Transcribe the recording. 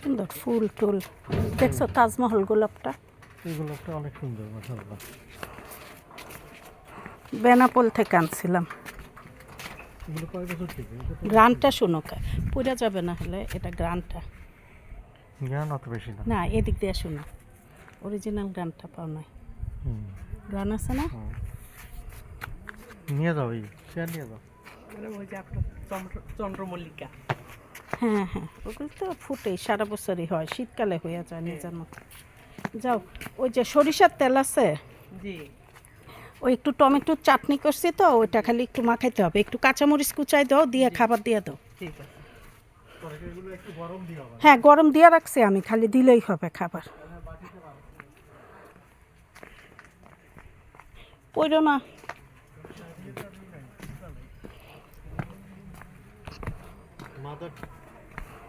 সুন্দর ফুল টুল। দেখছ তাজমহল গোলাপটা? এগুলো একটা অনেক সুন্দর মাসাল্লাহ বেনাপোল থেকে আনছিলাম। গ্রানটা শুনো পুরা যাবে না হলে এটা গ্রানটা। জ্ঞান অত বেশি না। না এদিক দিয়ে শুনো। অরিজিনাল গ্রানটা পাও নাই। হুম। গ্রান আছে না? নিয়ে যাও এই নিয়ে যাও। ওই যে আপনার চন্দ্রমল্লিকা। হ্যাঁ হ্যাঁ। ওগুলো তো ফুটেই সারা বছরই হয় শীতকালে হয়ে যায় নিজের মতো। যাও ওই যে সরিষার তেল আছে? জি। ওই একটু টমেটো চাটনি করছি তো ওইটা খালি একটু মাখাইতে হবে। একটু কাঁচামরিচ কুচাই দাও দিয়ে খাবার দিয়ে দাও। ঠিক আছে। তরকারিগুলো একটু গরম দিয়ে হবে। হ্যাঁ গরম দিয়ে রাখছি আমি খালি দিলেই হবে খাবার। পড়ো না। মাদার